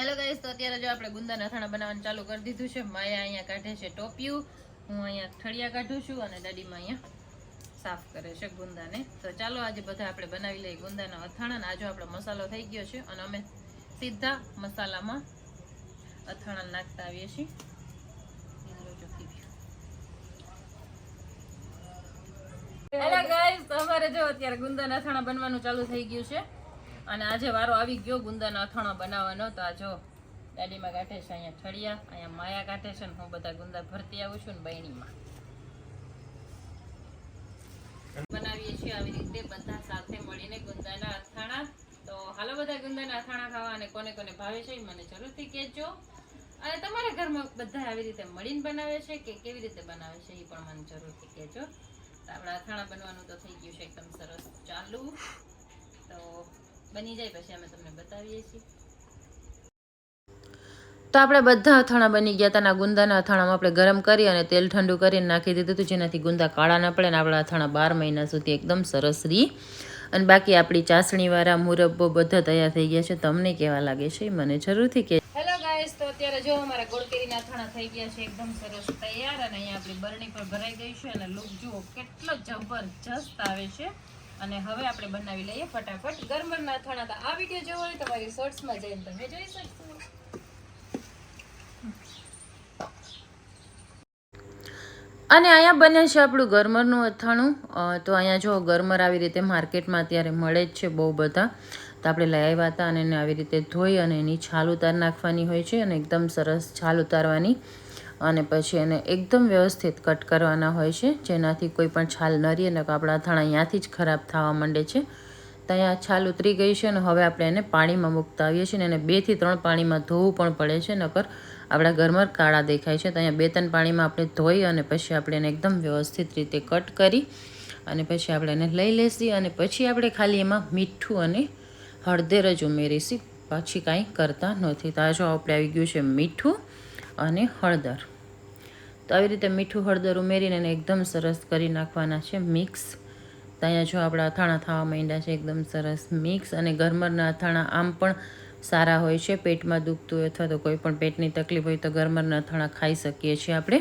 Hello guys તો અત્યારે જો આપણે ગુંદાના અથાણા બનાવવાનું ચાલુ કરી દીધું છે. માયા અહીંયા કાઢે છે ટોપિયું. હું અહીંયા ઠળિયા કાઢું છું અને દાદીમાં અહીંયા સાફ કરે છે ગુંદાને. તો ચાલો આજે બધા આપણે બનાવી લઈએ ગુંદાના અથાણાને આજે આપણો મસાલો થઈ ગયો છે અને અમે સીધા મસાલામાં અથાણા નાખતા આવીએ છીએ. હેલો ગાઈસ તો અમારે જો અત્યારે ગુંદાના અથાણા બનવાનું ચાલુ થઈ ગયું છે. અને આજે વારો આવી ગયો ગુંદાના અથાણા બનાવવાનો. તો આ જો દાદીમાં કાઢે છે અહીંયા ઠળિયા, અહીંયા માયા કાઢે છે ને હું બધા ગુંદા ભરતી આવું છું ને બૈણીમાં. બનાવીએ છીએ આવી રીતે બધા સાથે મળીને ગુંદાના અથાણા. તો હાલો બધા ગુંદાના અથાણા ખાવા અને કોને કોને ભાવે છે મને જરૂરથી કહેજો. અને તમારા ઘરમાં બધા આવી રીતે મળીને બનાવે છે કે કેવી રીતે બનાવે છે એ પણ મને જરૂરથી કહેજો. આપણા અથાણા બનવાનું તો થઈ ગયું છે એકદમ સરસ ચાલુ. બની જાય પછી અમે તમને બતાવીએ છીએ. તો આપણે બધા અથાણા બની ગયા હતા ગુંદાના અથાણામાં આપણે ગરમ કરી અને તેલ ઠંડુ કરીને નાખી દીધું હતું જેનાથી ગુંદા કાળા ન પડે અને આપણા અથાણા બાર મહિના સુધી એકદમ સરસ રહી અને બાકી આપણી ચાસણીવાળા મુરબ્બો બધા તૈયાર થઈ ગયા છે. તમને કેવા લાગે છે મને જરૂરથી કે હેલો ગાઈસ તો અત્યારે જો અમારા ગોળકેરીના અથાણા થઈ ગયા છે એકદમ સરસ તૈયાર અને અહીંયા આપણી બરણી પર ભરાઈ ગઈ છે અને લુક જુઓ કેટલો જબરજસ્ત આવે છે. અને હવે આપણે બનાવી લઈએ ફટાફટ. ગરમરના અથાણા તો આ વીડિયો જોવો હોય, તમારી શોર્ટ્સમાં જઈને તમે જોઈ શકશો. અને અહીંયા બને છે આપણું ગરમરનું અથાણું. તો અહીંયા જો ગરમર આવી રીતે માર્કેટમાં અત્યારે મળે જ છે બહુ બધા. તો આપણે લઈ આવ્યા હતા અને એને આવી રીતે ધોઈ અને એની છાલ ઉતાર નાખવાની હોય છે અને એકદમ સરસ છાલ ઉતારવાની. અને પછી એને એકદમ વ્યવસ્થિત કટ કરવાના હોય છે. જેનાથી કોઈ પણ છાલ ન રહે અને આપણા અથાણા અહીંયાથી જ ખરાબ થવા માંડે છે. ત્યાં છાલ ઉતરી ગઈ છે અને હવે આપણે એને પાણીમાં મૂકતા આવીએ છીએ અને એને બેથી ત્રણ પાણીમાં ધોવું પણ પડે છે, નકર આપણા ઘરમાં કાળા દેખાય છે. તો અહીંયા બે ત્રણ પાણીમાં આપણે ધોઈ અને પછી આપણે એને એકદમ વ્યવસ્થિત રીતે કટ કરી અને પછી આપણે એને લઈ લેશી અને પછી આપણે ખાલી એમાં મીઠું અને હળદર જ ઉમેરીશી પછી કાંઈ કરતા નથી. તો જો આપણે આવી ગયું છે મીઠું અને હળદર. તો આવી રીતે મીઠું હળદર ઉમેરીને એકદમ સરસ કરી નાખવાના છે મિક્સ. તો અહીંયા જો આપણા અથાણા થવા માંડ્યા છે, એકદમ સરસ મિક્સ. અને ગરમરના અથાણા આમ પણ સારા હોય છે, પેટમાં દુખતું હોય અથવા તો કોઈ પણ પેટની તકલીફ હોય તો ગરમરના અથાણા ખાઈ શકીએ છીએ આપણે.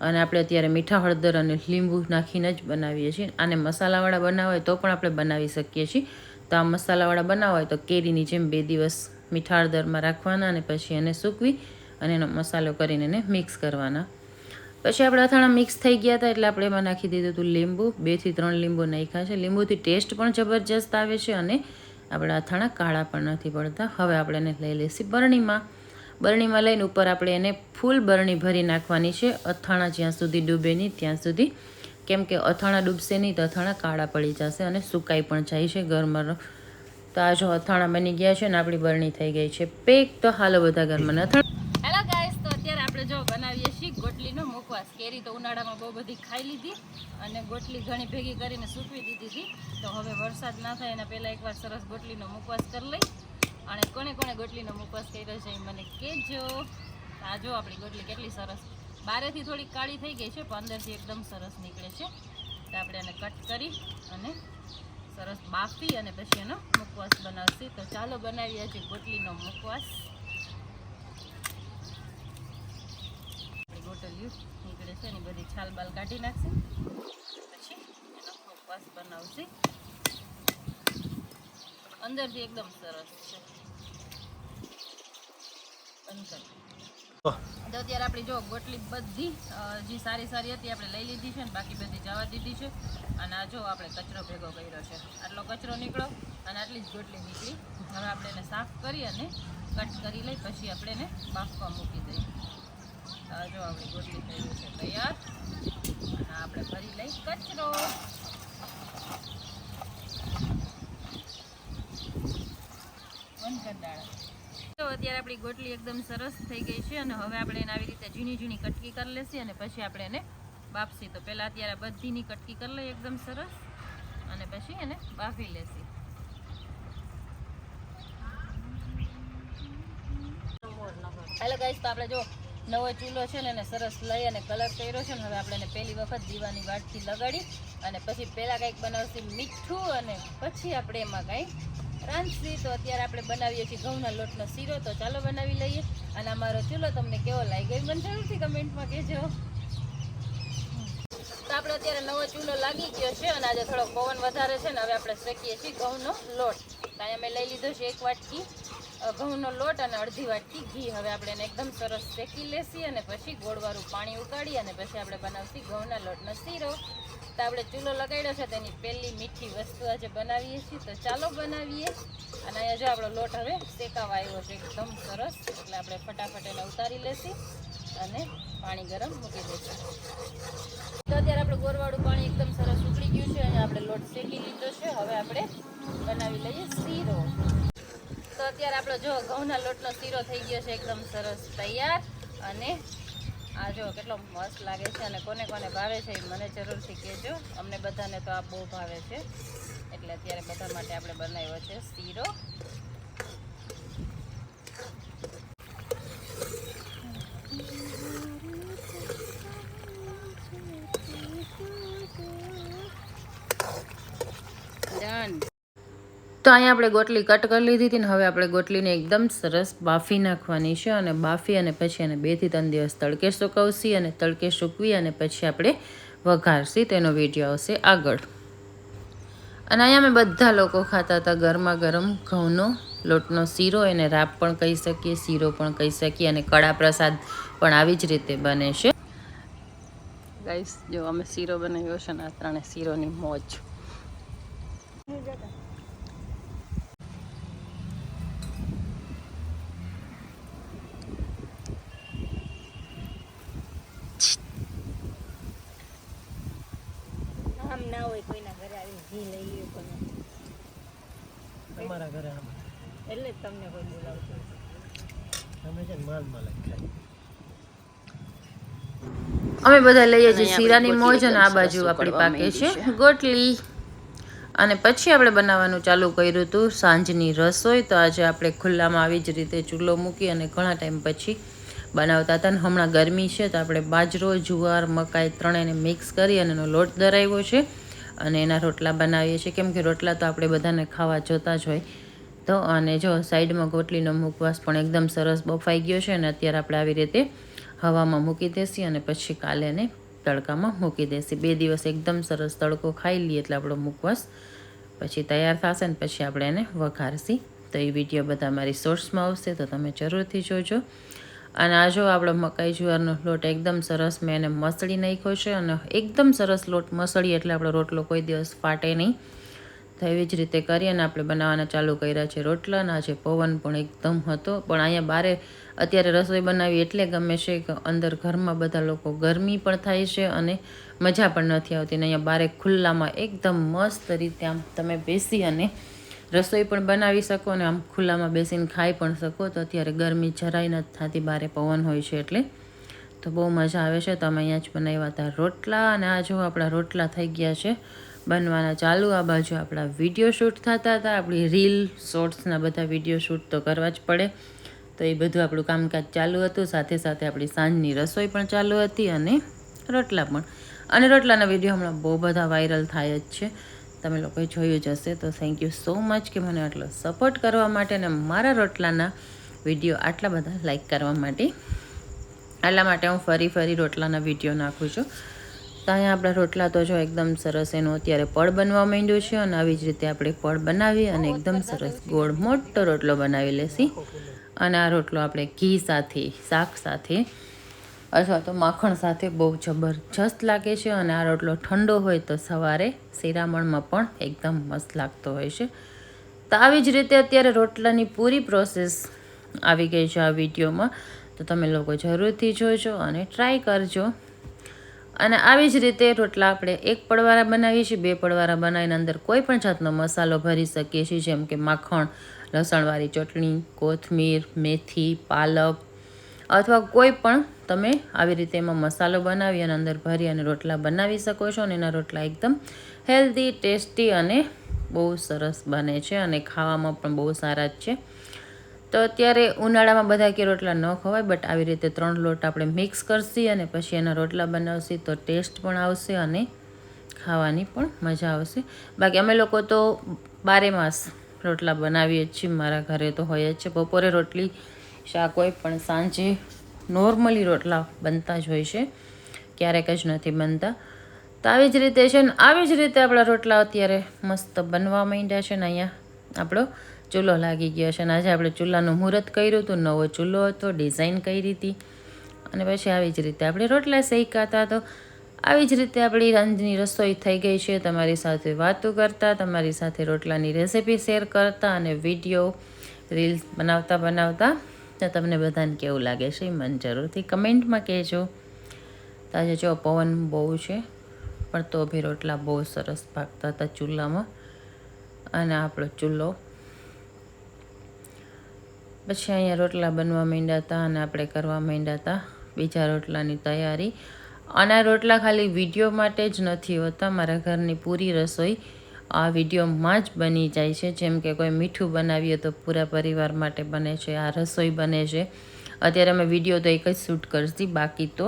અને આપણે અત્યારે મીઠા હળદર અને લીંબુ નાખીને જ બનાવીએ છીએ. આને મસાલાવાળા બનાવવા હોય તો પણ આપણે બનાવી શકીએ છીએ. તો આ મસાલાવાળા બનાવવા હોય તો કેરીની જેમ બે દિવસ મીઠા હળદરમાં રાખવાના અને પછી એને સૂકવી અને એનો મસાલો કરીને એને મિક્સ કરવાના. પછી આપણે અથાણા મિક્સ થઈ ગયા હતા એટલે આપણે એમાં નાખી દીધું હતું લીંબુ. બેથી ત્રણ લીંબુ નાખ્યા છે. લીંબુથી ટેસ્ટ પણ જબરજસ્ત આવે છે અને આપણા અથાણા કાળા પણ નથી પડતા. હવે આપણે એને લઈ લઈશું બરણીમાં. બરણીમાં લઈને ઉપર આપણે એને ફૂલ બરણી ભરી નાખવાની છે. અથાણા જ્યાં સુધી ડૂબે નહીં, ત્યાં સુધી. કેમ કે અથાણા ડૂબશે નહીં તો અથાણા કાળા પડી જશે અને સુકાઈ પણ જાય છે ઘરમાં. તો આ જો અથાણા બની ગયા છે ને આપણી બરણી થઈ ગઈ છે. પેક તો હાલો બધા ઘરમાં. અથાણા ગોટલીનો મુખવાસ કેરી તો ઉનાળામાં બહુ બધી ખાઈ લીધી અને ગોટલી ઘણી ભેગી કરીને સૂકવી દીધી હતી. તો હવે વરસાદ ના થાય એના પહેલાં એકવાર સરસ ગોટલીનો મુખવાસ કરી લઈ અને કોને કોને ગોટલીનો મુખવાસ કર્યો છે એ મને કહેજો. આ જો આપણી ગોટલી કેટલી સરસ. બારેથી થોડી કાળી થઈ ગઈ છે, પણ અંદરથી એકદમ સરસ નીકળે છે. તો આપણે એને કટ કરી અને સરસ બાફી અને પછી એનો મુખવાસ બનાવશે. તો ચાલો બનાવીએ છીએ ગોટલીનો મુખવાસ આપણી ગોટલીઓ નીકળે છે એની બધી છાલ બાલ કાઢી નાખશે. પછી એનો ઉપવાસ બનાવશે. અંદરથી એકદમ સરસ છે. બંધ તો અત્યારે આપણી જો ગોટલી બધી જે સારી સારી હતી આપણે લઈ લીધી છે ને, બાકી બધી જવા દીધી છે. અને આ જો આપણે કચરો ભેગો કર્યો છે. આટલો કચરો નીકળ્યો અને આટલી જ ગોટલી નીકળી. હવે આપણે એને સાફ કરી અને કટ કરી લઈ, પછી આપણે એને બાફવા મૂકી દઈએ. તૈયાર. આપણે ભરી લઈ કચરો. તો અત્યારે આપણી ગોટલી એકદમ સરસ થઈ ગઈ છે અને હવે આપણે એને આવી રીતે ઝીણી ઝીણી કટકી કરી લેશી અને પછી આપણે એને બાફશી. તો પહેલાં અત્યારે બધીની કટકી કરી લઈએ એકદમ સરસ અને પછી એને બાફી લેશી. હેલો ગાઈસ તો આપણે જો નવો ચૂલો છે ને એને સરસ લઈ અને કલર કર્યો છે ને હવે આપણે એને પહેલી વખત દીવાની વાટથી લગાડી અને પછી પહેલાં કંઈક બનાવશું મીઠું અને પછી આપણે એમાં કંઈક રાંધશી. તો અત્યારે આપણે બનાવીએ છીએ ઘઉંના લોટનો શીરો. તો ચાલો બનાવી લઈએ. અને અમારો ચૂલો તમને કેવો લાગી ગયો મને જરૂરથી કમેન્ટમાં કહેજો. તો આપણે અત્યારે નવો ચૂલો લાગી ગયો છે અને આજે થોડો પવન વધારે છે ને હવે આપણે શેકીએ છીએ ઘઉંનો લોટ. તો અમે લઈ લીધો છે એક વાટકી. ઘઉંનો લોટ અને અડધી વાટકી ઘી. હવે આપણે એને એકદમ સરસ શેકી લેશી અને પછી ગોળવાળું પાણી ઉકાળી અને પછી આપણે બનાવશી ઘઉંના લોટનો શીરો. તો આપણે ચૂલો લગાડ્યો છે, તેની પહેલી મીઠી વસ્તુ આજે બનાવીએ છીએ. તો ચાલો બનાવીએ. અને અહીંયા જો આપણો લોટ હવે શેકાવા આવ્યો છે, એકદમ સરસ. એટલે આપણે ફટાફટ એને ઉતારી લેશી અને પાણી ગરમ મૂકી દઈશું તો અત્યારે આપણે ગોરવાળું પાણી એકદમ સરસ ઉકળી ગયું છે. અને આપણે લોટ શેકી લીધો છે. હવે આપણે બનાવી લઈએ શીરો. તો અત્યારે આપણો જો ઘઉંના લોટનો શીરો થઈ ગયો છે, એકદમ સરસ તૈયાર. અને આ જો કેટલો મસ્ત લાગે છે અને કોને કોને ભાવે છે એ મને જરૂરથી કહેજો. અમને બધાને તો આ બહુ ભાવે છે. એટલે અત્યારે બધા માટે આપણે બનાવ્યો છે શીરો ડન તો અહીંયા આપણે ગોટલી કટ કરી લીધી હતી ને હવે આપણે ગોટલીને એકદમ સરસ બાફી નાખવાની છે અને બાફી અને પછી એને બેથી ત્રણ દિવસ તડકે સુકવશી અને તડકે સૂકવી અને પછી આપણે વઘારશી. તેનો વીડિયો આવશે આગળ. અને અહીંયા અમે બધા લોકો ખાતા હતા ગરમા ગરમ ઘઉંનો લોટનો શીરો. એને રાપ પણ કહી શકીએ, શીરો પણ કહી શકીએ અને કડા પ્રસાદ પણ આવી જ રીતે બને છે. ગાઈસ, જો અમે શીરો બનાવ્યો છે ને આ ત્રણે શીરોની મોજ આમ ના હોય કોઈના ઘરે આવીને ઘી લઈ લ્યો તમે તમારા ઘરે આમ એટલે જ તમને કોઈ બોલાવતું તમે છે માલ માલ ખાઈ. અમે બધા લઈએ છીએ શીરાની મોજ અને આ બાજુ આપણી પાકે છે. ગોટલી. અને પછી આપણે બનાવવાનું ચાલુ કર્યું હતું સાંજની રસોઈ. તો આજે આપણે ખુલ્લામાં આવી જ રીતે ચૂલો મૂકી અને ઘણા ટાઈમ પછી બનાવતા હતા. અને હમણાં ગરમી છે તો આપણે બાજરો જુવાર મકાઈ ત્રણેયને મિક્સ કરી અને એનો લોટ દરાવ્યો છે. અને એના રોટલા બનાવીએ છીએ. કેમ કે રોટલા તો આપણે બધાને ખાવા જોતા જ હોય. તો અને જો સાઈડમાં ગોટલીનો મુખવાસ પણ એકદમ સરસ બફાઈ ગયો છે અને અત્યારે આપણે આવી રીતે હવામાં મૂકી દેસી અને પછી કાલે એને તડકામાં મૂકી દેસી. બે દિવસ એકદમ સરસ તડકો ખાઈ લઈએ એટલે આપણો મુખવાસ પછી તૈયાર થશે ને પછી આપણે એને વઘારશી તો એ વીડિયો બધા મારી સોર્સમાં આવશે તો તમે જરૂરથી જોજો. અને આ જો આપણો મકાઈ જુવારનો લોટ એકદમ સરસ મેં એને મસળી નાખ્યો છે અને એકદમ સરસ લોટ મસળી એટલે આપણો રોટલો કોઈ દિવસ ફાટે નહીં. તો એવી જ રીતે કરી અને આપણે બનાવવાના ચાલુ કર્યા છે. રોટલા અને આજે પવન પણ એકદમ હતો. પણ અહીંયા બારે અત્યારે રસોઈ બનાવી એટલે ગમે છે કે અંદર ઘરમાં બધા લોકો ગરમી પણ થાય છે અને મજા પણ નથી આવતી. અને અહીંયા બારે ખુલ્લામાં એકદમ મસ્ત રીતે આમ તમે બેસી અને રસોઈ પણ બનાવી શકો અને આમ ખુલ્લામાં બેસીને ખાઈ પણ શકો. તો અત્યારે ગરમી જરાય નથી થતી, બારે પવન હોય છે એટલે. તો બહુ મજા આવે છે. તો અમે અહીંયા જ બનાવ્યા હતા રોટલા. અને આ જો આપણા રોટલા થઈ ગયા છે. બનવાના ચાલુ આ બાજુ આપણા વીડિયો શૂટ થતા હતા. આપણી રીલ શોર્ટ્સના બધા વીડિયો શૂટ તો કરવા જ પડે. તો એ બધું આપણું કામકાજ ચાલુ હતું. સાથે સાથે આપણી સાંજની રસોઈ પણ ચાલુ હતી અને રોટલા પણ. અને રોટલાના વીડિયો હમણાં બહુ બધા વાયરલ થાય જ છે. તમે લોકોએ જોયું જ હશે. તો થેન્ક યુ સો મચ કે મને આટલો સપોર્ટ કરવા માટે અને મારા રોટલાના વીડિયો આટલા બધા લાઈક કરવા માટે. એટલા માટે હું ફરી ફરી રોટલાના વીડિયો નાખું છું. તો અહીંયા આપણા રોટલા તો જો એકદમ સરસ એનો અત્યારે પડ બનવા માંડ્યું છે અને આવી જ રીતે આપણે પડ બનાવી અને એકદમ સરસ ગોળ મોટો રોટલો બનાવી લેશી. અને આ રોટલો આપણે ઘી સાથે, શાક સાથે અથવા તો માખણ સાથે બહુ જબરજસ્ત લાગે છે અને આ રોટલો ઠંડો હોય તો સવારે શિરામણમાં પણ એકદમ મસ્ત લાગતો હોય છે. તો આવી જ રીતે અત્યારે રોટલાની પૂરી પ્રોસેસ આવી ગઈ છે આ વિડીયોમાં. તો તમે લોકો જરૂરથી જોજો અને ટ્રાય કરજો. અને આવી જ રીતે રોટલા આપણે એક પડવાળા બનાવીએ છીએ, બે પડવાળા બનાવીને અંદર કોઈ પણ જાતનો મસાલો ભરી શકીએ છીએ, જેમ કે માખણ, લસણવાળી ચટણી, કોથમીર, મેથી, પાલક અથવા કોઈ પણ તમે આવી રીતે એમાં મસાલો બનાવી અને અંદર ભરી અને રોટલા બનાવી શકો છો અને એના રોટલા એકદમ હેલ્ધી, ટેસ્ટી અને બહુ સરસ બને છે અને ખાવામાં પણ બહુ સારા જ છે. તો અત્યારે ઉનાળામાં બધા કે રોટલા ન ખવાય બટ આવી રીતે ત્રણ લોટ આપણે મિક્સ કરશી અને પછી એના રોટલા બનાવશી તો ટેસ્ટ પણ આવશે અને ખાવાની પણ મજા આવશે. બાકી અમે લોકો તો બારે માસ રોટલા બનાવીએ છીએ. મારા ઘરે તો હોય જ છે. બપોરે રોટલી, શાક હોય, પણ સાંજે નોર્મલી રોટલા બનતા જ હોય છે. ક્યારેક જ નથી બનતા. તો આવી જ રીતે છે ને, આવી જ રીતે આપણા રોટલા અત્યારે મસ્ત બનવા માંડ્યા છે ને અહીંયા આપણો ચૂલો લાગી ગયો છે અને આજે આપણે ચૂલાનું મુહૂર્ત કર્યું હતું, નવો ચૂલો હતો ડિઝાઇન કરી હતી. અને પછી આવી જ રીતે આપણે રોટલા શેક્યા હતા તો આવી જ રીતે આપણી રાંધની રસોઈ થઈ ગઈ છે. તમારી સાથે વાતો કરતા, તમારી સાથે રોટલાની રેસિપી શેર કરતા અને વીડિયો રીલ્સ બનાવતા બનાવતા તો તમને બધાને કેવું લાગે છે એ મને જરૂરથી કમેન્ટમાં કહેજો. તો આજે જો પવન બહુ છે, પણ તો બી રોટલા બહુ સરસ પાકતા હતા ચૂલામાં. અને આપણો ચૂલો પછી અહીંયા રોટલા બનવા માંડ્યા હતા અને આપણે કરવા માંડ્યા હતા બીજા રોટલાની તૈયારી. અને આ રોટલા ખાલી વીડિયો માટે જ નથી હોતા, મારા ઘરની પૂરી રસોઈ આ વિડીયોમાં જ બની જાય છે. જેમ કે કોઈ મીઠું બનાવીએ તો પૂરા પરિવાર માટે બને છે, આ રસોઈ બને છે. અત્યારે અમે વીડિયો તો એક જ શૂટ કરશી, બાકી તો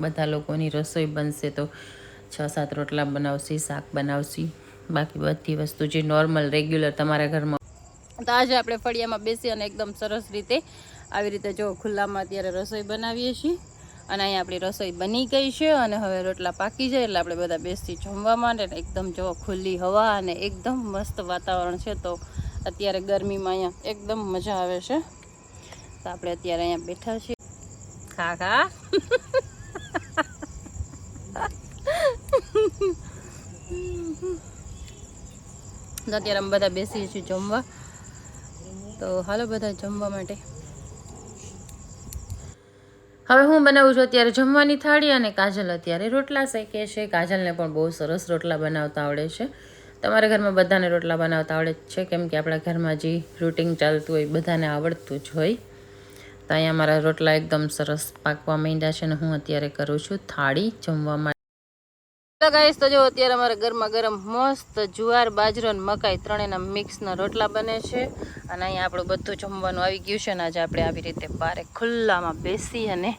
બધા લોકોની રસોઈ બનશે તો છ સાત રોટલા બનાવશી, શાક બનાવશી, બાકી બધી વસ્તુ જે નોર્મલ રેગ્યુલર તમારા ઘરમાં તો આજે આપણે ફળિયામાં બેસી અને એકદમ સરસ રીતે આવી રીતે જો ખુલ્લામાં અત્યારે રસોઈ બનાવીએ છીએ. અને અહીંયા આપણી રસોઈ બની ગઈ છે અને હવે રોટલા પાકી જાય એટલે આપણે બધા બેસી જમવા માટે ને એકદમ જો ખુલ્લી હવા અને એકદમ મસ્ત વાતાવરણ છે તો અત્યારે ગરમીમાં અહીંયા એકદમ મજા આવે છે. તો આપણે અત્યારે અહીંયા બેઠા છીએ. ખા ખા. અત્યારે અમે બધા બેસીએ છીએ જમવા. તો હાલો બધા જમવા માટે. હવે હું બનાવું છું અત્યારે જમવાની થાળી અને કાજલ અત્યારે રોટલા શેકે છે. કાજલને પણ બહુ સરસ રોટલા બનાવતા આવડે છે. તમારા ઘરમાં બધાને રોટલા બનાવતા આવડે છે, કેમ કે આપણા ઘરમાં જે રૂટિન ચાલતું હોય બધાને આવડતું જ હોય. તો અહીંયા મારા રોટલા એકદમ સરસ પાકવા માંડ્યા છે અને હું અત્યારે કરું છું થાળી જમવા માટે. તો ગાઈસ તો જો અત્યારે અમારે ગરમા ગરમ મસ્ત જુવાર બાજરો અને મકાઈ ત્રણેયના મિક્સના રોટલા બને છે. અને અહીંયા આપણું બધું જમવાનું આવી ગયું છે ને આજે આપણે આવી રીતે બારે ખુલ્લામાં બેસી અને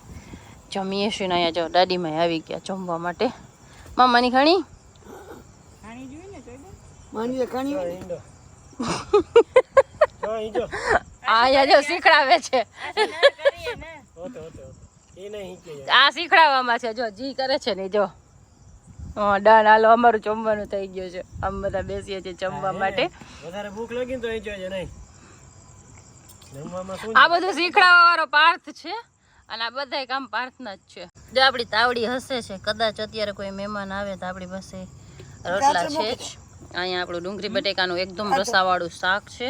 જમીએ છીએ ને અહીંયા જો દાદીમાં આવી ગયા જમવા માટે. મામાની ખાણી? ઈંડો. જો આ અહીંયા જો શીખડાવે છે. આ ના કરીએ ને. હોતે હોતે હોતે. એ નહીં કે આ શીખડાવવામાં છે જો જી કરે છે ને જો. ડન. હાલો અમારું જમવાનું થઈ ગયું છે. આમ બધા બેસીએ છીએ જમવા માટે. વધારે ભૂખ લાગી તો અહીં જોજે નહીં. આ બધું શીખડાવવા વાળો પાર્થ છે અને આ બધા કામ પાર્થના જ છે. જો આપણી તાવડી હસે છે કદાચ અત્યારે કોઈ મહેમાન આવે તો આપણી પાસે રોટલા છે જ. અહીંયા આપણું ડુંગળી બટેકાનું એકદમ રસાવાળું શાક છે.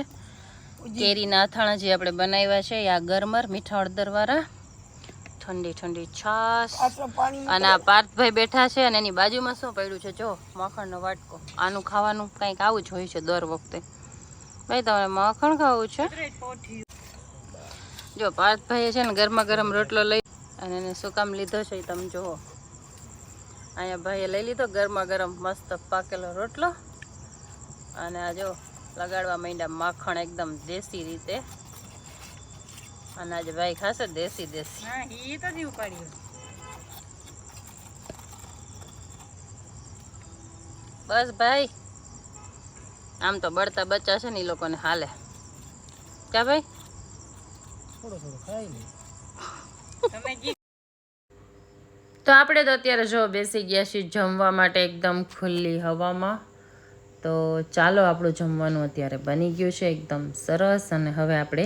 કેરીના અથાણા જે આપણે બનાવ્યા છે યા આ ગરમર મીઠા હળદર વાળા ઠંડી ઠંડી છાસ. અને આ પાર્થભાઈ બેઠા છે અને એની બાજુમાં શું પડ્યું છે? જો મખણનો વાટકો. આનું ખાવાનું કંઈક આવું જ હોય છે દર વખતે. ભાઈ તમારે મખણ ખાવું છે? જો પાર્થભાઈ છે ને ગરમા ગરમ રોટલો લઈ અને એને શું કામ લીધો છે એ તમે જુઓ. અહીંયા ભાઈએ લઈ લીધો ગરમા ગરમ મસ્ત પાકેલો રોટલો. અને આ જો લગાડવા માંડ્યા માખણ એકદમ દેશી રીતે. અને આજે ભાઈ ખાશે દેશી દેશી. ઈ તો નહીં ઉપાડ્યું બસ ભાઈ આમ તો બળતા બચ્ચા છે ને એ લોકોને હાલે. ક્યાં ભાઈ. થોડો થોડો ખાઈ લે. તો આપણે તો અત્યારે જો બેસી ગયા છીએ જમવા માટે એકદમ ખુલ્લી હવામાં. તો ચાલો આપણું જમવાનું અત્યારે બની ગયું છે એકદમ સરસ. અને હવે આપણે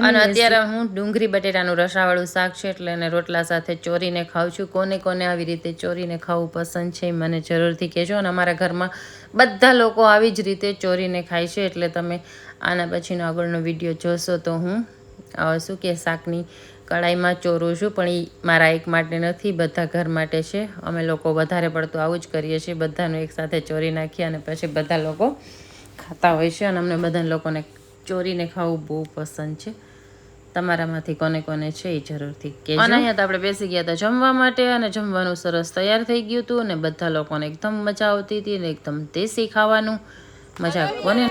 અને અત્યારે હું ડુંગળી બટેટાનું રસાવાળું શાક છે એટલે એને રોટલા સાથે ચોરીને ખાઉં છું. કોને કોને આવી રીતે ચોરીને ખાવું પસંદ છે મને જરૂરથી કહેજો. અને અમારા ઘરમાં બધા લોકો આવી જ રીતે ચોરીને ખાય છે. એટલે તમે આના પછીનો આગળનો વીડિયો જોશો તો હું શું કે શાકની કડાઈમાં ચોરું છું. પણ એ મારા એક માટે નથી બધા ઘર માટે છે. અમે લોકો વધારે પડતું આવું જ કરીએ છીએ. બધાનું એકસાથે ચોરી નાખીએ અને પછી બધા લોકો ખાતા હોય છે. અને અમને બધા લોકોને ચોરીને ખાવું બહુ પસંદ છે. તમારામાંથી કોને કોને છે એ જરૂરથી કે અને અહીંયા તો આપણે બેસી ગયા હતા જમવા માટે અને જમવાનું સરસ તૈયાર થઈ ગયું હતું અને બધા લોકોને એકદમ મજા આવતી હતી અને એકદમ દેશી ખાવાનું. મજા કોને?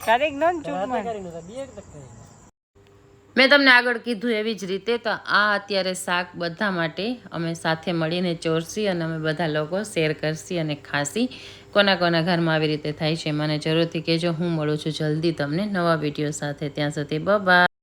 કરી બે એક તક કરી મેં તમને આગળ કીધું એવી જ રીતે તો આ અત્યારે શાક બધા માટે અમે સાથે મળીને ચોરસી અને અમે બધા લોકો શેર કરશી અને ખાસી કોના કોના ઘરમાં આવી રીતે થાય છે મને જરૂરથી કહેજો. હું મળું છું જલ્દી તમને નવા વીડિયો સાથે. ત્યાં સુધી બાય